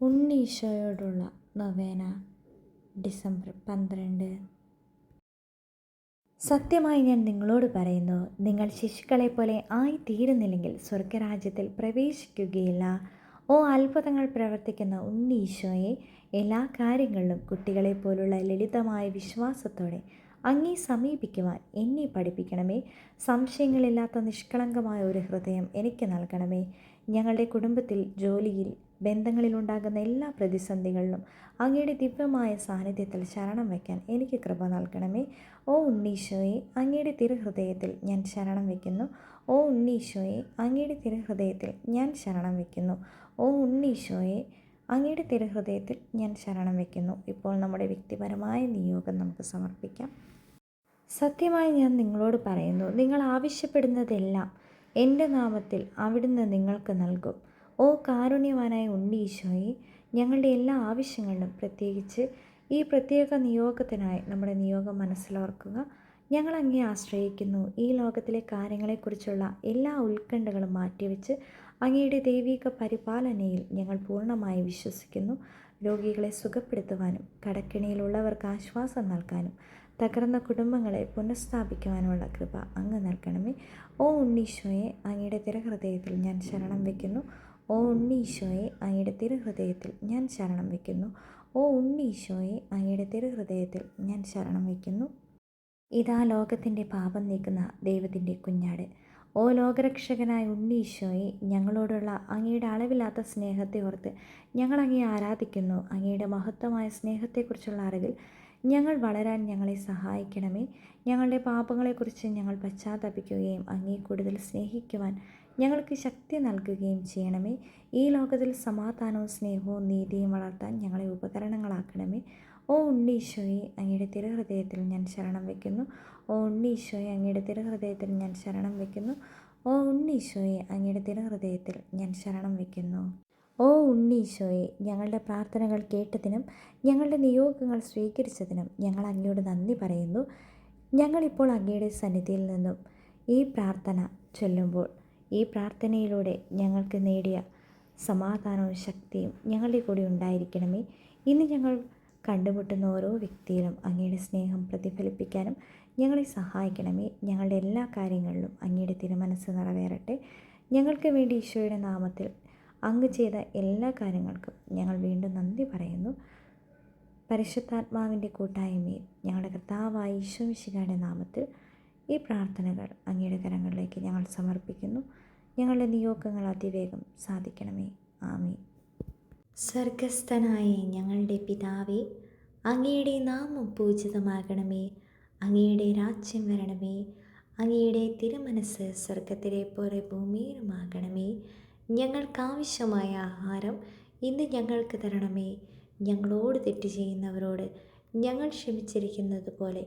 ഉണ്ണീശോയോടുള്ള നൊവേന December പന്ത്രണ്ട്. സത്യമായി ഞാൻ നിങ്ങളോട് പറയുന്നു നിങ്ങൾ ശിശുക്കളെ പോലെ ആയിത്തീരുന്നില്ലെങ്കിൽ സ്വർഗരാജ്യത്തിൽ പ്രവേശിക്കുകയില്ല. ഓ അത്ഭുതങ്ങൾ പ്രവർത്തിക്കുന്ന ഉണ്ണീശോയെ എല്ലാ കാര്യങ്ങളിലും കുട്ടികളെ പോലുള്ള ലളിതമായ വിശ്വാസത്തോടെ അങ്ങേ സമീപിക്കുവാൻ എന്നെ പഠിപ്പിക്കണമേ. സംശയങ്ങളില്ലാത്ത നിഷ്കളങ്കമായ ഒരു ഹൃദയം എനിക്ക് നൽകണമേ. ഞങ്ങളുടെ കുടുംബത്തിൽ ജോലിയിൽ ബന്ധങ്ങളിലുണ്ടാകുന്ന എല്ലാ പ്രതിസന്ധികളിലും അങ്ങയുടെ ദിവ്യമായ സാന്നിധ്യത്തിൽ ശരണം വയ്ക്കാൻ എനിക്ക് കൃപ നൽകണമേ. ഓ ഉണ്ണീശോയെ അങ്ങയുടെ തിരുഹൃദയത്തിൽ ഞാൻ ശരണം വയ്ക്കുന്നു. ഓ ഉണ്ണീശോയെ അങ്ങയുടെ തിരുഹൃദയത്തിൽ ഞാൻ ശരണം വയ്ക്കുന്നു. ഓ ഉണ്ണീശോയെ അങ്ങയുടെ തിരുഹൃദയത്തിൽ ഞാൻ ശരണം വയ്ക്കുന്നു. ഇപ്പോൾ നമ്മുടെ വ്യക്തിപരമായ നിയോഗം നമുക്ക് സമർപ്പിക്കാം. സത്യമായി ഞാൻ നിങ്ങളോട് പറയുന്നു നിങ്ങൾ ആവശ്യപ്പെടുന്നതെല്ലാം എന്റെ നാമത്തിൽ അവിടുന്ന് നിങ്ങൾക്ക് നൽകും. ഓ കാരുണ്യവാനായ ഉണ്ണീശോയെ ഞങ്ങളുടെ എല്ലാ ആവശ്യങ്ങളിലും പ്രത്യേകിച്ച് ഈ പ്രത്യേക നിയോഗത്തിനായി നമ്മുടെ നിയോഗം മനസ്സിലോർക്കുക. ഞങ്ങൾ അങ്ങേ ആശ്രയിക്കുന്നു. ഈ ലോകത്തിലെ കാര്യങ്ങളെക്കുറിച്ചുള്ള എല്ലാ ഉത്കണ്ഠകളും മാറ്റിവെച്ച് അങ്ങയുടെ ദൈവിക പരിപാലനയിൽ ഞങ്ങൾ പൂർണമായി വിശ്വസിക്കുന്നു. രോഗികളെ സുഖപ്പെടുത്തുവാനും കടക്കിണിയിലുള്ളവർക്ക് ആശ്വാസം നൽകാനും തകർന്ന കുടുംബങ്ങളെ പുനഃസ്ഥാപിക്കുവാനുമുള്ള കൃപ അങ്ങ് നൽകണമേ. ഓ ഉണ്ണീശോയെ അങ്ങയുടെ തിരഹൃദയത്തിൽ ഞാൻ ശരണം വയ്ക്കുന്നു. ഓ ഉണ്ണീശോയെ അങ്ങയുടെ തിരുഹൃദയത്തിൽ ഞാൻ ശരണം വയ്ക്കുന്നു. ഓ ഉണ്ണീശോയെ അങ്ങയുടെ തിരുഹൃദയത്തിൽ ഞാൻ ശരണം വയ്ക്കുന്നു. ഇതാ ലോകത്തിന്റെ പാപം നീക്കുന്ന ദൈവത്തിന്റെ കുഞ്ഞാട്. ഓ ലോകരക്ഷകനായ ഉണ്ണീശോയെ ഞങ്ങളോടുള്ള അങ്ങയുടെ അളവില്ലാത്ത സ്നേഹത്തെ ഓർത്ത് ഞങ്ങൾ അങ്ങയെ ആരാധിക്കുന്നു. അങ്ങയുടെ മഹത്വമായ സ്നേഹത്തെക്കുറിച്ചുള്ള അറിവിൽ ഞങ്ങൾ വളരാൻ ഞങ്ങളെ സഹായിക്കണമേ. ഞങ്ങളുടെ പാപങ്ങളെക്കുറിച്ച് ഞങ്ങൾ പശ്ചാത്തപിക്കുകയും അങ്ങേ കൂടുതൽ സ്നേഹിക്കുവാൻ ഞങ്ങൾക്ക് ശക്തി നൽകുകയും ചെയ്യണമേ. ഈ ലോകത്തിൽ സമാധാനവും സ്നേഹവും നീതിയും വളർത്താൻ ഞങ്ങളെ ഉപകരണങ്ങളാക്കണമേ. ഓ ഉണ്ണീശോയെ അങ്ങയുടെ തിരുഹൃദയത്തിൽ ഞാൻ ശരണം വയ്ക്കുന്നു ഓ ഉണ്ണീശോയെ അങ്ങയുടെ തിരുഹൃദയത്തിൽ ഞാൻ ശരണം വയ്ക്കുന്നു ഓ ഉണ്ണീശോയെ അങ്ങയുടെ തിരുഹൃദയത്തിൽ ഞാൻ ശരണം വയ്ക്കുന്നു ഓ ഉണ്ണീശോയെ ഞങ്ങളുടെ പ്രാർത്ഥനകൾ കേട്ടതിനും ഞങ്ങളുടെ നിയോഗങ്ങൾ സ്വീകരിച്ചതിനും ഞങ്ങൾ അങ്ങയോട് നന്ദി പറയുന്നു. ഞങ്ങളിപ്പോൾ അങ്ങയുടെ സന്നിധിയിൽ നിന്നും ഈ പ്രാർത്ഥന ചൊല്ലുമ്പോൾ ഈ പ്രാർത്ഥനയിലൂടെ ഞങ്ങൾക്ക് നേടിയ സമാധാനവും ശക്തിയും ഞങ്ങളുടെ കൂടി ഉണ്ടായിരിക്കണമേ. ഇന്ന് ഞങ്ങൾ കണ്ടുമുട്ടുന്ന ഓരോ വ്യക്തിയിലും അങ്ങയുടെ സ്നേഹം പ്രതിഫലിപ്പിക്കാനും ഞങ്ങളെ സഹായിക്കണമേ. ഞങ്ങളുടെ എല്ലാ കാര്യങ്ങളിലും അങ്ങയുടെ തിരുമനസ് നിറവേറട്ടെ. ഞങ്ങൾക്ക് വേണ്ടി ഈശോയുടെ നാമത്തിൽ അങ്ങ് ചെയ്ത എല്ലാ കാര്യങ്ങൾക്കും ഞങ്ങൾ വീണ്ടും നന്ദി പറയുന്നു. പരിശുദ്ധാത്മാവിന്റെ കൂട്ടായ്മയിൽ ഞങ്ങളുടെ കർത്താവായ ഈശോ ഈശോമിശികാരുടെ നാമത്തിൽ ഈ പ്രാർത്ഥനകൾ അങ്ങയുടെ കരങ്ങളിലേക്ക് ഞങ്ങൾ സമർപ്പിക്കുന്നു. ഞങ്ങളുടെ നിയോഗങ്ങൾ അതിവേഗം സാധിക്കണമേ. ആമീൻ. സ്വർഗസ്ഥനായ ഞങ്ങളുടെ പിതാവേ അങ്ങയുടെ നാമം പൂജിതമാകണമേ. അങ്ങയുടെ രാജ്യം വരണമേ. അങ്ങയുടെ തിരുമനസ് സ്വർഗത്തിലെ പോലെ ഭൂമിയിലുമാകണമേ. ഞങ്ങൾക്കാവശ്യമായ ആഹാരം ഇന്ന് ഞങ്ങൾക്ക് തരണമേ. ഞങ്ങളോട് തെറ്റ് ചെയ്യുന്നവരോട് ഞങ്ങൾ ക്ഷമിച്ചിരിക്കുന്നത് പോലെ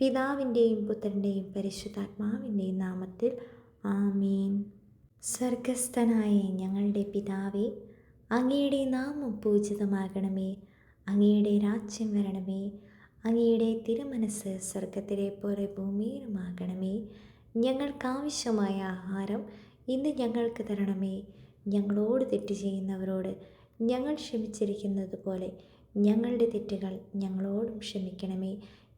പിതാവിന്റെയും പുത്രന്റെയും പരിശുദ്ധാത്മാവിന്റെയും നാമത്തിൽ ആമീൻ. സ്വർഗസ്ഥനായ ഞങ്ങളുടെ പിതാവേ അങ്ങയുടെ നാമം പൂജിതമാകണമേ. അങ്ങയുടെ രാജ്യം വരണമേ. അങ്ങയുടെ തിരുമനസ് സ്വർഗത്തിലെ പോലെ ഭൂമിയിലുമാകണമേ. ഞങ്ങൾക്കാവശ്യമായ ആഹാരം ഇന്ന് ഞങ്ങൾക്ക് തരണമേ. ഞങ്ങളോട് തെറ്റ് ചെയ്യുന്നവരോട് ഞങ്ങൾ ക്ഷമിച്ചിരിക്കുന്നത് പോലെ ഞങ്ങളുടെ തെറ്റുകൾ ഞങ്ങളോടും ക്ഷമിക്കണമേ.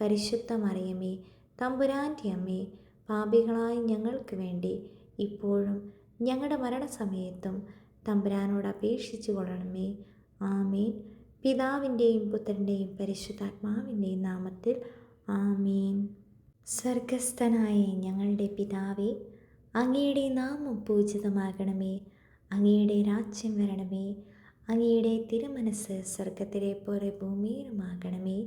പരിശുദ്ധ മറിയമേ തമ്പുരാന്റെ അമ്മേ പാപികളായ ഞങ്ങൾക്ക് വേണ്ടി ഇപ്പോഴും ഞങ്ങളുടെ മരണസമയത്തും തമ്പുരാനോട് അപേക്ഷിച്ചു കൊള്ളണമേ. ആമേൻ. പിതാവിന്റെയും പുത്രന്റെയും പരിശുദ്ധാത്മാവിന്റെയും നാമത്തിൽ ആമീൻ. സ്വർഗസ്ഥനായ ഞങ്ങളുടെ പിതാവേ അങ്ങയുടെ നാമം പൂജിതമാകണമേ. അങ്ങയുടെ രാജ്യം വരണമേ. അങ്ങയുടെ തിരുമനസ് സ്വർഗത്തിലെ പോലെ ഭൂമിയിലുമാകണമേ.